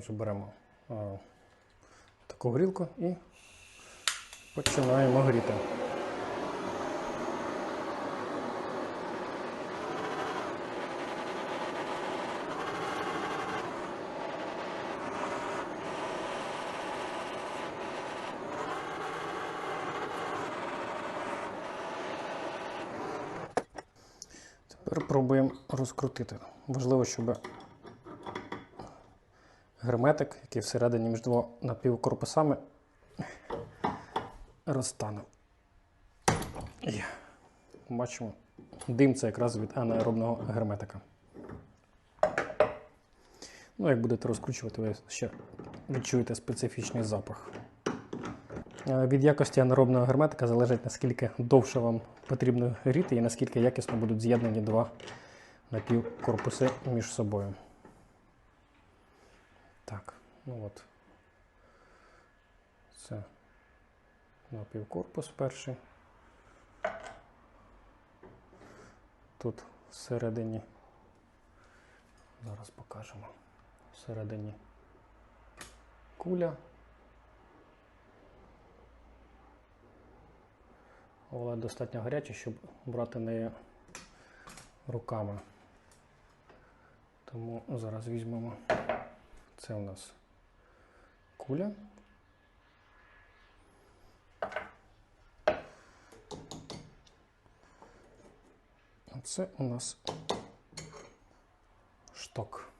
Отже, беремо а, таку грілку і починаємо гріти. Тепер пробуємо розкрутити. Важливо, щоб герметик, який всередині між двома напівкорпусами, розтанув. Є. Бачимо, дим це якраз від анаеробного герметика. Ну, як будете розкручувати, ви ще відчуєте специфічний запах. Е, Від якості анаеробного герметика залежить, наскільки довше вам потрібно гріти і наскільки якісно будуть з'єднані два напівкорпуси між собою. Так, ну от. Це напівкорпус перший. Тут всередині. Зараз покажемо. Всередині куля. Але достатньо гаряче, щоб брати неї руками. Тому зараз візьмемо. Це у нас куля. Це у нас шток.